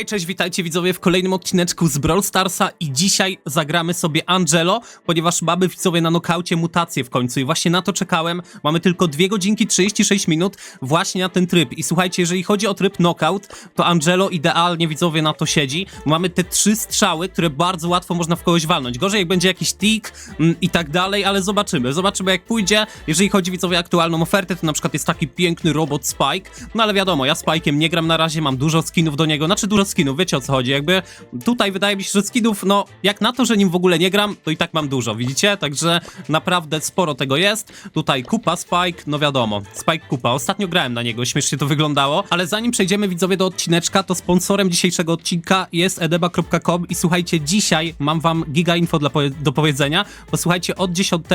Hej, cześć, witajcie widzowie w kolejnym odcineczku z Brawl Starsa i dzisiaj zagramy sobie Angelo, ponieważ mamy widzowie na nokaucie mutację w końcu i właśnie na to czekałem. Mamy tylko 2 godzinki 36 minut właśnie na ten tryb i słuchajcie, jeżeli chodzi o tryb knockout, to Angelo idealnie widzowie na to siedzi. Mamy te trzy strzały, które bardzo łatwo można w kogoś walnąć. Gorzej jak będzie jakiś tik mm, i tak dalej, ale zobaczymy. Zobaczymy jak pójdzie. Jeżeli chodzi widzowie o aktualną ofertę, to na przykład jest taki piękny robot Spike, no ale wiadomo, ja Spike'iem nie gram na razie, mam dużo skinów do niego, znaczy dużo skinów, wiecie o co chodzi, jakby tutaj wydaje mi się, że skinów, no jak na to, że nim w ogóle nie gram, to i tak mam dużo, widzicie? Także naprawdę sporo tego jest. Tutaj kupa Spike, no wiadomo, Spike kupa. Ostatnio grałem na niego, śmiesznie to wyglądało, ale zanim przejdziemy widzowie do odcineczka, to sponsorem dzisiejszego odcinka jest edeba.com i słuchajcie, dzisiaj mam wam giga info dla do powiedzenia, bo słuchajcie, od 10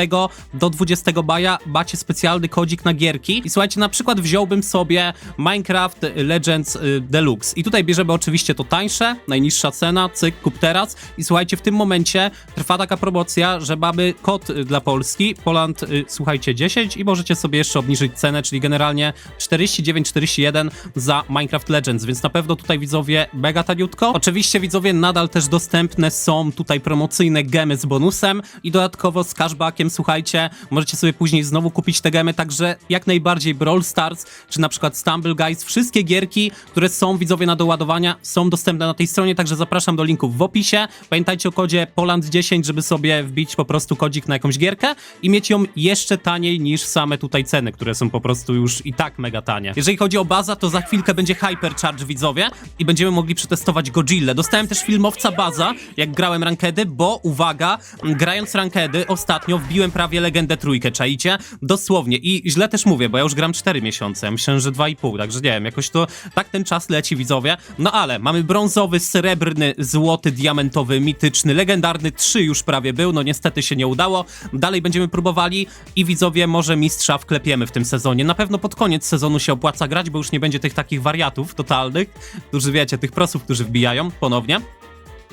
do 20 maja macie specjalny kodzik na gierki i słuchajcie, na przykład wziąłbym sobie Minecraft Legends y, Deluxe i tutaj bierzemy oczywiście to tańsze, najniższa cena, cyk, kup teraz. I słuchajcie, w tym momencie trwa taka promocja, że mamy kod y, dla Polski, Poland, y, słuchajcie, 10 i możecie sobie jeszcze obniżyć cenę, czyli generalnie 49,41 za Minecraft Legends, więc na pewno tutaj widzowie mega taniutko. Oczywiście widzowie nadal też dostępne są tutaj promocyjne gemy z bonusem. I dodatkowo z cashbackiem, słuchajcie, możecie sobie później znowu kupić te gemy, także jak najbardziej Brawl Stars, czy na przykład Stumble Guys, wszystkie gierki, które są widzowie na doładowania, są dostępne na tej stronie, także zapraszam do linków w opisie. Pamiętajcie o kodzie Poland10, żeby sobie wbić po prostu kodzik na jakąś gierkę i mieć ją jeszcze taniej niż same tutaj ceny, które są po prostu już i tak mega tanie. Jeżeli chodzi o baza, to za chwilkę będzie Hypercharge widzowie i będziemy mogli przetestować Godzilla. Dostałem też filmowca baza, jak grałem rankedy, bo uwaga, grając rankedy ostatnio wbiłem prawie legendę trójkę, czaicie? Dosłownie i źle też mówię, bo ja już gram 4 miesiące, myślę, że 2,5, także nie wiem, jakoś to tak ten czas leci widzowie. No ale mamy brązowy, srebrny, złoty, diamentowy, mityczny, legendarny 3 już prawie był, no niestety się nie udało. Dalej będziemy próbowali i widzowie może mistrza wklepiemy w tym sezonie. Na pewno pod koniec sezonu się opłaca grać, bo już nie będzie tych takich wariatów totalnych, którzy wiecie, tych prosów, którzy wbijają ponownie.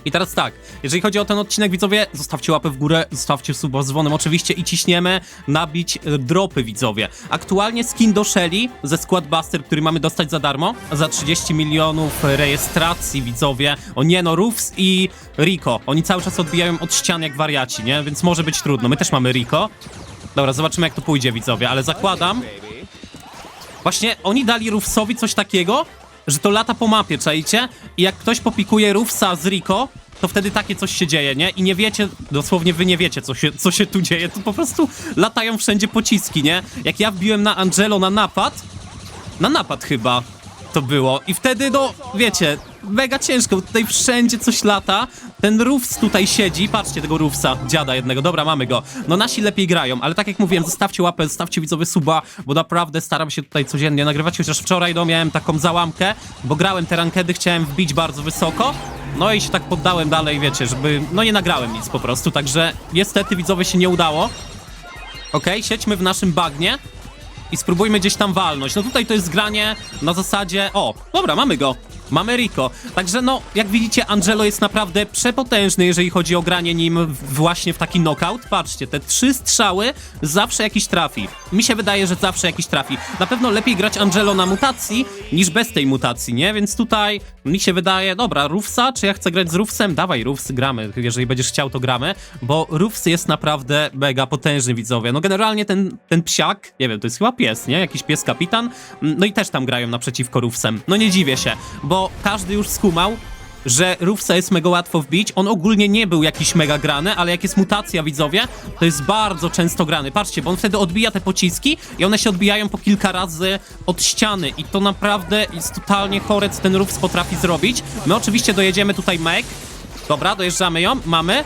I teraz tak, jeżeli chodzi o ten odcinek, widzowie, zostawcie łapę w górę, zostawcie suba z dzwonem oczywiście i ciśniemy nabić e, dropy, widzowie. Aktualnie skin do Shelly ze Squad Buster, który mamy dostać za darmo, za 30 milionów rejestracji, widzowie. O nie no, Roofs i Rico, oni cały czas odbijają od ścian jak wariaci, nie? Więc może być trudno, my też mamy Rico. Dobra, zobaczymy jak to pójdzie, widzowie, ale zakładam... Właśnie oni dali Roofsowi coś takiego, że to lata po mapie, czajcie? I jak ktoś popikuje Roofsa z Rico, to wtedy takie coś się dzieje, nie? I nie wiecie, dosłownie wy nie wiecie, co się, co się tu dzieje. To po prostu latają wszędzie pociski, nie? Jak ja wbiłem na Angelo na napad, na napad chyba to było. I wtedy, no, wiecie, mega ciężko, bo tutaj wszędzie coś lata. Ten Roofs tutaj siedzi, patrzcie tego Roofsa, dziada jednego, dobra, mamy go. No nasi lepiej grają, ale tak jak mówiłem, zostawcie łapę, zostawcie widzowie suba, bo naprawdę staram się tutaj codziennie nagrywać, chociaż wczoraj no miałem taką załamkę, bo grałem te rankedy, chciałem wbić bardzo wysoko, no i się tak poddałem dalej, wiecie, żeby, no nie nagrałem nic po prostu, także niestety widzowie się nie udało. Okej, siedźmy w naszym bagnie i spróbujmy gdzieś tam walnąć. No tutaj to jest granie na zasadzie... O, dobra, mamy go. Mamy Rico. Także no, jak widzicie, Angelo jest naprawdę przepotężny, jeżeli chodzi o granie nim właśnie w taki knockout. Patrzcie, te trzy strzały zawsze jakiś trafi. Mi się wydaje, że zawsze jakiś trafi. Na pewno lepiej grać Angelo na mutacji niż bez tej mutacji, nie? Więc tutaj mi się wydaje, dobra, Rufsa, czy ja chcę grać z Rufsem? Dawaj, Rufs, gramy. Jeżeli będziesz chciał, to gramy, bo Rufs jest naprawdę mega potężny, widzowie. No generalnie ten, ten psiak, nie wiem, to jest chyba pies, nie? Jakiś pies kapitan. No i też tam grają naprzeciwko Rufsem. No nie dziwię się, bo każdy już skumał, że Rufsa jest mega łatwo wbić. On ogólnie nie był jakiś mega grany, ale jak jest mutacja, widzowie, to jest bardzo często grany. Patrzcie, bo on wtedy odbija te pociski i one się odbijają po kilka razy od ściany i to naprawdę jest totalnie chore, co ten Rufs potrafi zrobić. My oczywiście dojedziemy tutaj Meg. Dobra, dojeżdżamy ją, mamy.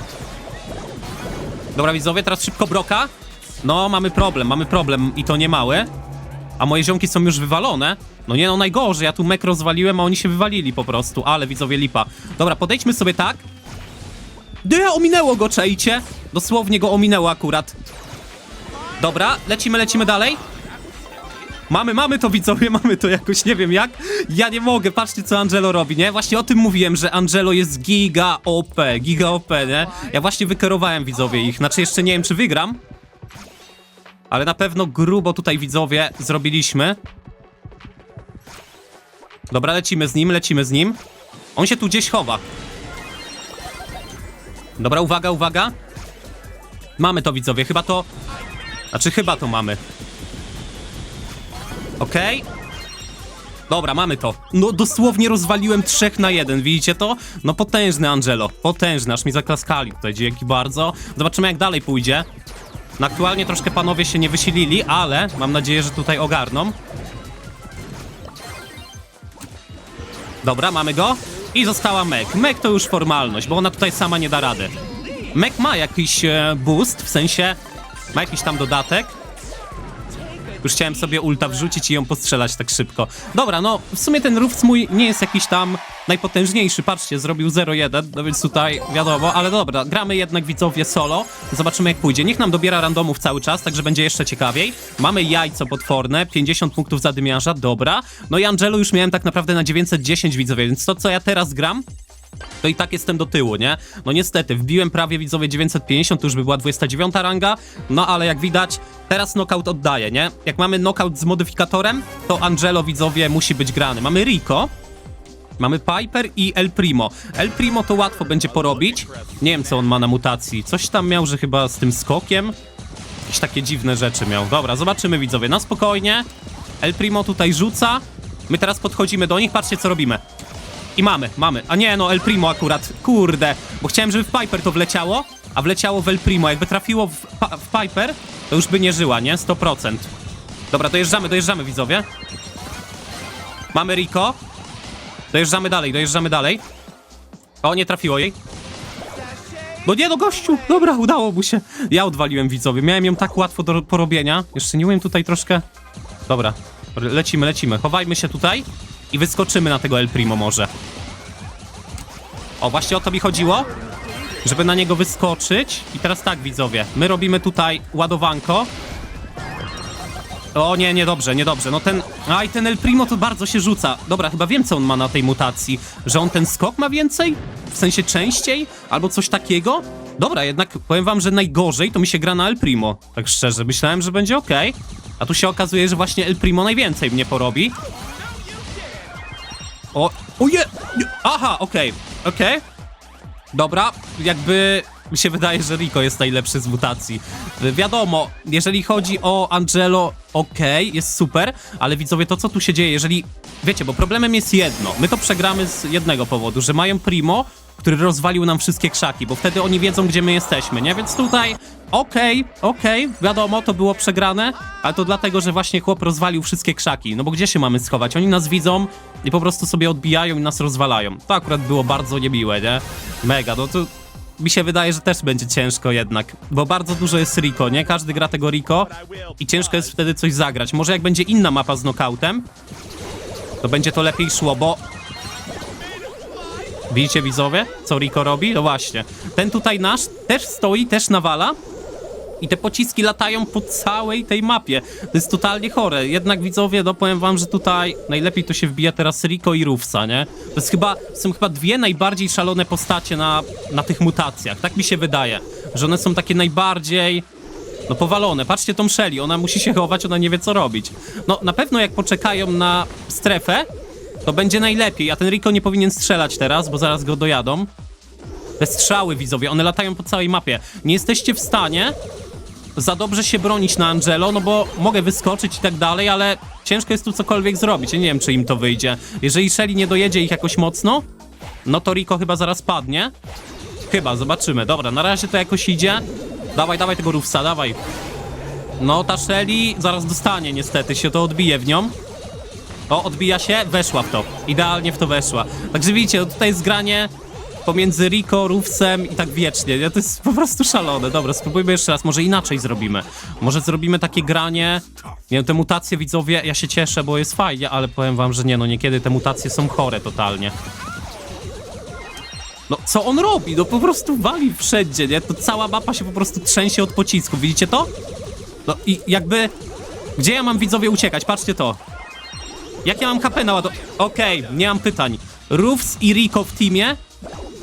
Dobra, widzowie, teraz szybko broka. No, mamy problem, mamy problem i to nie mały. A moje ziomki są już wywalone. No nie no, najgorzej, ja tu mek rozwaliłem, a oni się wywalili po prostu, ale widzowie lipa. Dobra, podejdźmy sobie tak. Nie, ominęło go, czajcie. Dosłownie go ominęło akurat. Dobra, lecimy, lecimy dalej. Mamy, mamy to widzowie, mamy to jakoś, nie wiem jak. Ja nie mogę, patrzcie co Angelo robi, nie? Właśnie o tym mówiłem, że Angelo jest giga OP, giga OP, nie? Ja właśnie wykerowałem widzowie ich, znaczy jeszcze nie wiem czy wygram. Ale na pewno grubo tutaj widzowie zrobiliśmy. Dobra, lecimy z nim, lecimy z nim. On się tu gdzieś chowa. Dobra, uwaga, uwaga. Mamy to, widzowie, chyba to... Znaczy, chyba to mamy. Okej. Dobra, mamy to. No dosłownie rozwaliłem trzech na jeden, widzicie to? No potężny Angelo, potężny, aż mi zaklaskali tutaj, dzięki bardzo. Zobaczymy jak dalej pójdzie. No aktualnie troszkę panowie się nie wysilili, ale mam nadzieję, że tutaj ogarną. Dobra, mamy go. I została Meg. Meg to już formalność, bo ona tutaj sama nie da rady. Meg ma jakiś e, boost, w sensie ma jakiś tam dodatek. Już chciałem sobie ulta wrzucić i ją postrzelać tak szybko. Dobra, no w sumie ten Rufus mój nie jest jakiś tam najpotężniejszy. Patrzcie, zrobił 0-1, no więc tutaj wiadomo, ale dobra, gramy jednak widzowie solo. Zobaczymy jak pójdzie. Niech nam dobiera randomów cały czas, także będzie jeszcze ciekawiej. Mamy jajco potworne, 50 punktów zadymiarza, dobra. No i Angelo już miałem tak naprawdę na 910 widzowie, więc to co ja teraz gram, to i tak jestem do tyłu, nie? No niestety, wbiłem prawie widzowie 950, to już by była 29 ranga, no ale jak widać, teraz knockout oddaje, nie? Jak mamy knockout z modyfikatorem, to Angelo widzowie musi być grany. Mamy Rico, mamy Piper i El Primo. El Primo to łatwo będzie porobić. Nie wiem, co on ma na mutacji. Coś tam miał, że chyba z tym skokiem. Jakieś takie dziwne rzeczy miał. Dobra, zobaczymy widzowie, na spokojnie. El Primo tutaj rzuca. My teraz podchodzimy do nich, patrzcie co robimy. I mamy, mamy. A nie, no El Primo akurat. Kurde. Bo chciałem, żeby w Piper to wleciało, a wleciało w El Primo. Jakby trafiło w, w Piper, to już by nie żyła, nie? 100%. Dobra, dojeżdżamy, dojeżdżamy, widzowie. Mamy Rico. Dojeżdżamy dalej, dojeżdżamy dalej. O, nie trafiło jej. No nie, no gościu! Dobra, udało mu się. Ja odwaliłem widzowie. Miałem ją tak łatwo do porobienia. Jeszcze nie umiem tutaj troszkę... Dobra, lecimy, lecimy. Chowajmy się tutaj i wyskoczymy na tego El Primo może. O, właśnie o to mi chodziło, żeby na niego wyskoczyć. I teraz tak, widzowie, my robimy tutaj ładowanko. O nie, niedobrze, niedobrze. No ten... Aj, ten El Primo to bardzo się rzuca. Dobra, chyba wiem, co on ma na tej mutacji. Że on ten skok ma więcej? W sensie częściej? Albo coś takiego? Dobra, jednak powiem wam, że najgorzej to mi się gra na El Primo. Tak szczerze, myślałem, że będzie ok. A tu się okazuje, że właśnie El Primo najwięcej mnie porobi. O, o je, nie, aha, okej, okej. Dobra, jakby mi się wydaje, że Rico jest najlepszy z mutacji. Y, Wiadomo, jeżeli chodzi o Angelo, okej, jest super, ale widzowie, to co tu się dzieje, jeżeli... Wiecie, bo problemem jest jedno. My to przegramy z jednego powodu, że mają Primo, który rozwalił nam wszystkie krzaki, bo wtedy oni wiedzą, gdzie my jesteśmy, nie? Więc tutaj, okej, okej, wiadomo, to było przegrane, ale to dlatego, że właśnie chłop rozwalił wszystkie krzaki. No bo gdzie się mamy schować? Oni nas widzą i po prostu sobie odbijają i nas rozwalają. To akurat było bardzo niemiłe, nie? Mega, no to mi się wydaje, że też będzie ciężko jednak, bo bardzo dużo jest Rico, nie? Każdy gra tego Rico i ciężko jest wtedy coś zagrać. Może jak będzie inna mapa z knockoutem, to będzie to lepiej szło, bo... Widzicie widzowie, co Rico robi? No właśnie. Ten tutaj nasz też stoi, też nawala. I te pociski latają po całej tej mapie. To jest totalnie chore. Jednak widzowie, no powiem wam, że tutaj najlepiej to się wbija teraz Rico i Rufsa, nie? To jest chyba, są chyba dwie najbardziej szalone postacie na, na tych mutacjach. Tak mi się wydaje. Że one są takie najbardziej... No powalone. Patrzcie tą Shelly, ona musi się chować, ona nie wie co robić. No na pewno jak poczekają na strefę, to będzie najlepiej, a ten Rico nie powinien strzelać teraz, bo zaraz go dojadą. Te strzały widzowie, one latają po całej mapie. Nie jesteście w stanie za dobrze się bronić na Angelo, no bo mogę wyskoczyć i tak dalej, ale ciężko jest tu cokolwiek zrobić. Ja nie wiem, czy im to wyjdzie. Jeżeli Shelly nie dojedzie ich jakoś mocno, no to Rico chyba zaraz padnie. Chyba, zobaczymy. Dobra, na razie to jakoś idzie. Dawaj, dawaj tego Rufsa, dawaj. No, ta Shelly zaraz dostanie niestety, się to odbije w nią. O, odbija się, weszła w to. Idealnie w to weszła. Także widzicie, no tutaj jest granie pomiędzy Rico, Rufsem i tak wiecznie. Nie? To jest po prostu szalone. Dobra, spróbujmy jeszcze raz. Może inaczej zrobimy. Może zrobimy takie granie. Nie wiem, te mutacje widzowie, ja się cieszę, bo jest fajnie, ale powiem wam, że nie, no niekiedy te mutacje są chore totalnie. No, co on robi? No po prostu wali wszędzie, nie? To cała mapa się po prostu trzęsie od pocisków. Widzicie to? No i jakby... Gdzie ja mam widzowie uciekać? Patrzcie to. Jak ja mam HP na ładu... Okej, nie mam pytań. Rufs i Rico w teamie?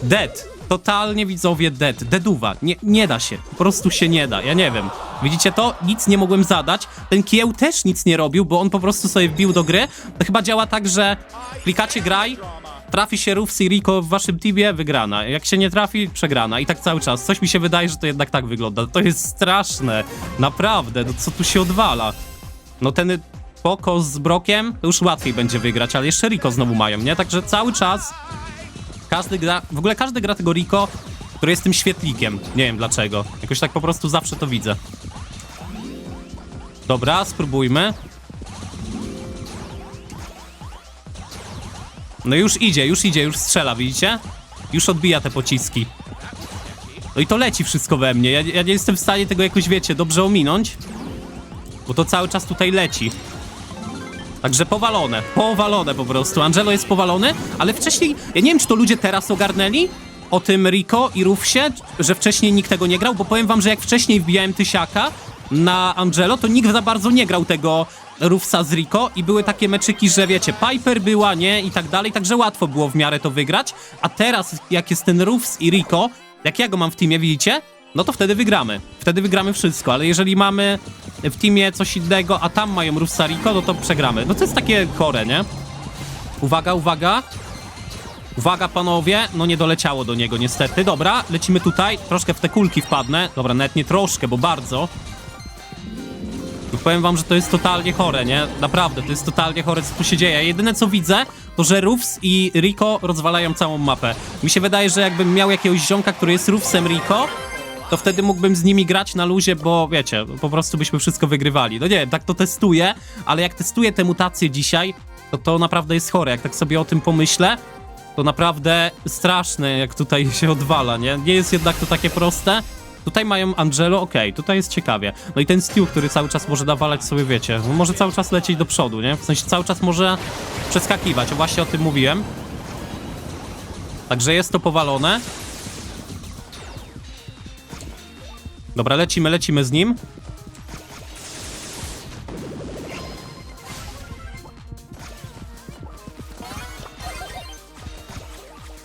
Dead. Totalnie widzowie dead. Deduwa. Nie, nie da się. Po prostu się nie da. Ja nie wiem. Widzicie to? Nic nie mogłem zadać. Ten kieł też nic nie robił, bo on po prostu sobie wbił do gry. To chyba działa tak, że klikacie graj, trafi się Rufus i Rico w waszym teamie, wygrana. Jak się nie trafi, przegrana. I tak cały czas. Coś mi się wydaje, że to jednak tak wygląda. To jest straszne. Naprawdę, no co tu się odwala? No ten Poko z Brokiem to już łatwiej będzie wygrać, ale jeszcze Rico znowu mają, nie? Także cały czas każdy gra, w ogóle każdy gra tego Rico, który jest tym świetlikiem. Nie wiem dlaczego. Jakoś tak po prostu zawsze to widzę. Dobra, spróbujmy. No już idzie, już idzie, już strzela, widzicie? Już odbija te pociski. No i to leci wszystko we mnie. Ja, ja nie jestem w stanie tego jakoś, wiecie, dobrze ominąć. Bo to cały czas tutaj leci. Także powalone, powalone po prostu. Angelo jest powalony, ale wcześniej, ja nie wiem, czy to ludzie teraz ogarnęli o tym Rico i Rufsie, że wcześniej nikt tego nie grał, bo powiem wam, że jak wcześniej wbijałem tysiaka na Angelo, to nikt za bardzo nie grał tego Rufsa z Rico i były takie meczyki, że wiecie, Piper była, nie, i tak dalej, także łatwo było w miarę to wygrać, a teraz jak jest ten Rufs i Rico, jak ja go mam w teamie, widzicie? No to wtedy wygramy. Wtedy wygramy wszystko, ale jeżeli mamy w teamie coś innego, a tam mają Rufsa Rico, no to przegramy. No to jest takie chore, nie? Uwaga, uwaga. Uwaga, panowie. No nie doleciało do niego niestety. Dobra, lecimy tutaj. Troszkę w te kulki wpadnę. Dobra, nawet nie troszkę, bo bardzo. No powiem wam, że to jest totalnie chore, nie? Naprawdę, to jest totalnie chore, co tu się dzieje. Jedyne, co widzę, to że Rufs i Rico rozwalają całą mapę. Mi się wydaje, że jakbym miał jakiegoś ziomka, który jest Rufsem Rico, to wtedy mógłbym z nimi grać na luzie, bo wiecie, po prostu byśmy wszystko wygrywali. No nie wiem, tak to testuję, ale jak testuję te mutacje dzisiaj, to to naprawdę jest chore. Jak tak sobie o tym pomyślę, to naprawdę straszne, jak tutaj się odwala, nie? Nie jest jednak to takie proste. Tutaj mają Angelo, okej, tutaj jest ciekawie. No i ten Stu, który cały czas może nawalać sobie, wiecie, no może cały czas lecieć do przodu, nie? W sensie cały czas może przeskakiwać, właśnie o tym mówiłem. Także jest to powalone. Dobra, lecimy, lecimy z nim.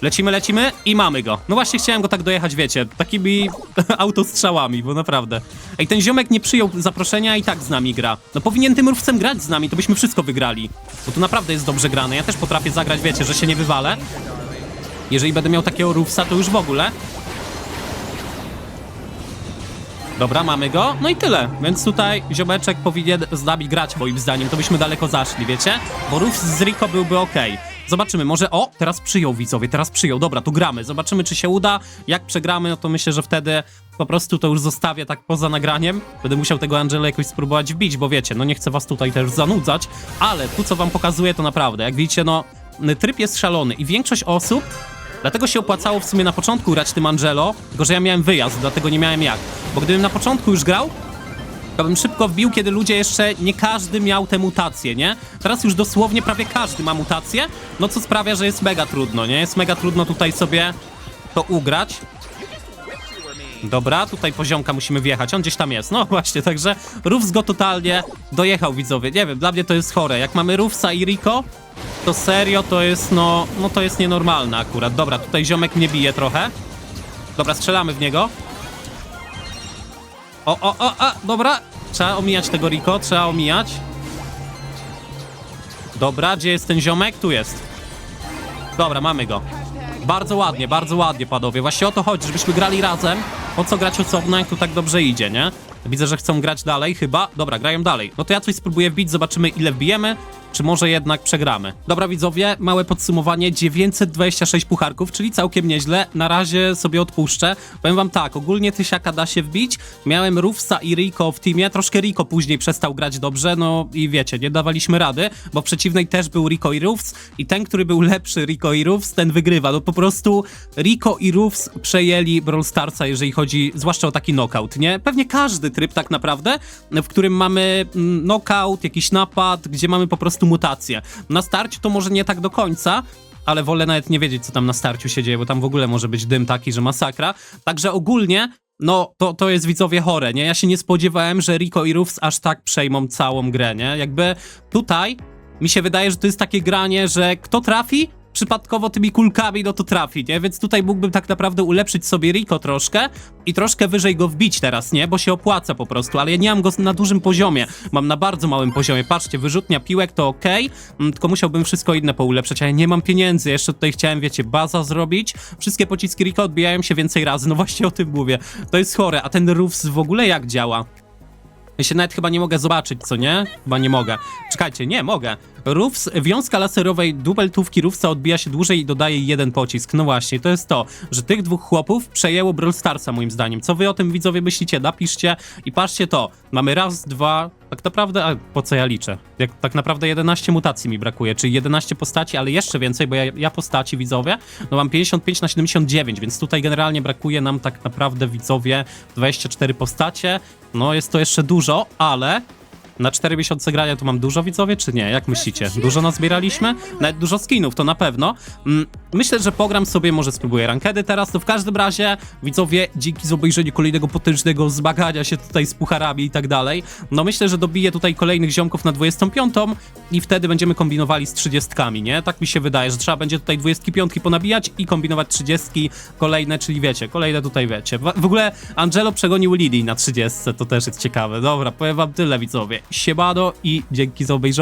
Lecimy, lecimy i mamy go. No właśnie chciałem go tak dojechać, wiecie, takimi autostrzałami, bo naprawdę. Ej, ten ziomek nie przyjął zaproszenia i tak z nami gra. No powinien tym rówcem grać z nami, to byśmy wszystko wygrali. Bo to naprawdę jest dobrze grane. Ja też potrafię zagrać, wiecie, że się nie wywalę. Jeżeli będę miał takiego rówca, to już w ogóle. Dobra, mamy go. No i tyle. Więc tutaj ziomeczek powinien z nami grać, moim zdaniem. To byśmy daleko zaszli, wiecie? Bo Ruf z Rico byłby ok. Zobaczymy, może... O, teraz przyjął widzowie, teraz przyjął. Dobra, tu gramy. Zobaczymy, czy się uda. Jak przegramy, no to myślę, że wtedy po prostu to już zostawię tak poza nagraniem. Będę musiał tego Angela jakoś spróbować wbić, bo wiecie, no nie chcę was tutaj też zanudzać, ale tu, co wam pokazuję, to naprawdę, jak widzicie, no tryb jest szalony i większość osób Dlatego się opłacało w sumie na początku grać tym Angelo, tylko że ja miałem wyjazd, dlatego nie miałem jak. Bo gdybym na początku już grał, to bym szybko wbił, kiedy ludzie jeszcze nie każdy miał te mutacje, nie? Teraz już dosłownie prawie każdy ma mutacje, no co sprawia, że jest mega trudno, nie? Jest mega trudno tutaj sobie to ugrać. Dobra, tutaj poziomka musimy wjechać, on gdzieś tam jest. No właśnie, także Rufs go totalnie dojechał, widzowie. Nie wiem, dla mnie to jest chore. Jak mamy Rufsa i Rico, to serio to jest, no, no to jest nienormalne akurat. Dobra, tutaj ziomek mnie bije trochę. Dobra, strzelamy w niego. O, o, o, a, dobra. Trzeba omijać tego Rico, trzeba omijać. Dobra, gdzie jest ten ziomek? Tu jest. Dobra, mamy go. Bardzo ładnie, bardzo ładnie, panowie. Właśnie o to chodzi, żebyśmy grali razem. Po co grać osobno, jak tu tak dobrze idzie, nie? Widzę, że chcą grać dalej, chyba. Dobra, grają dalej. No to ja coś spróbuję wbić, zobaczymy ile wbijemy, czy może jednak przegramy. Dobra, widzowie, małe podsumowanie. 926 pucharków, czyli całkiem nieźle. Na razie sobie odpuszczę. Powiem wam tak, ogólnie tysiaka da się wbić. Miałem Rufsa i Rico w teamie. Troszkę Rico później przestał grać dobrze, no i wiecie, nie dawaliśmy rady, bo w przeciwnej też był Rico i Rufs i ten, który był lepszy Rico i Rufs, ten wygrywa. No po prostu Rico i Rufs przejęli Brawl Starsa, jeżeli chodzi zwłaszcza o taki knockout, nie? Pewnie każdy tryb tak naprawdę, w którym mamy mm, knockout, jakiś napad, gdzie mamy po prostu mutację. Na starciu to może nie tak do końca, ale wolę nawet nie wiedzieć, co tam na starciu się dzieje, bo tam w ogóle może być dym taki, że masakra. Także ogólnie, no, to, to jest widzowie chore, nie? Ja się nie spodziewałem, że Rico i Rufs aż tak przejmą całą grę, nie? Jakby tutaj mi się wydaje, że to jest takie granie, że kto trafi, przypadkowo tymi kulkami, no to trafi, nie? Więc tutaj mógłbym tak naprawdę ulepszyć sobie Rico troszkę i troszkę wyżej go wbić teraz, nie? Bo się opłaca po prostu, ale ja nie mam go na dużym poziomie, mam na bardzo małym poziomie. Patrzcie, wyrzutnia piłek to ok, tylko musiałbym wszystko inne poulepszać, a ja nie mam pieniędzy. Jeszcze tutaj chciałem, wiecie, baza zrobić. Wszystkie pociski Rico odbijają się więcej razy, no właśnie o tym mówię. To jest chore, a ten Roofs w ogóle jak działa? Ja się nawet chyba nie mogę zobaczyć, co nie? Chyba nie mogę. Czekajcie, nie, mogę. Roofs, wiązka laserowej dubeltówki Roofsa odbija się dłużej i dodaje jeden pocisk. No właśnie, to jest to, że tych dwóch chłopów przejęło Brawl Starsa moim zdaniem. Co wy o tym widzowie myślicie? Napiszcie i patrzcie to. Mamy raz, dwa, tak naprawdę, a po co ja liczę? Jak, tak naprawdę 11 mutacji mi brakuje, czyli 11 postaci, ale jeszcze więcej, bo ja, ja postaci widzowie, no mam 55 na 79, więc tutaj generalnie brakuje nam tak naprawdę widzowie 24 postacie. No jest to jeszcze dużo, ale na 4 miesiące grania to mam dużo widzowie, czy nie? Jak myślicie? Dużo nazbieraliśmy? Nawet dużo skinów, to na pewno. Mm, Myślę, że pogram sobie, może spróbuję rankedy teraz, to w każdym razie, widzowie, dzięki za kolejnego potężnego zmagania się tutaj z pucharami i tak dalej. No myślę, że dobiję tutaj kolejnych ziomków na 25 i wtedy będziemy kombinowali z 30, nie? Tak mi się wydaje, że trzeba będzie tutaj 25 ponabijać i kombinować 30 kolejne, czyli wiecie, kolejne tutaj wiecie. W w ogóle Angelo przegonił Lili na 30, to też jest ciekawe. Dobra, powiem wam tyle widzowie. Siemano i dzięki za obejrzenie.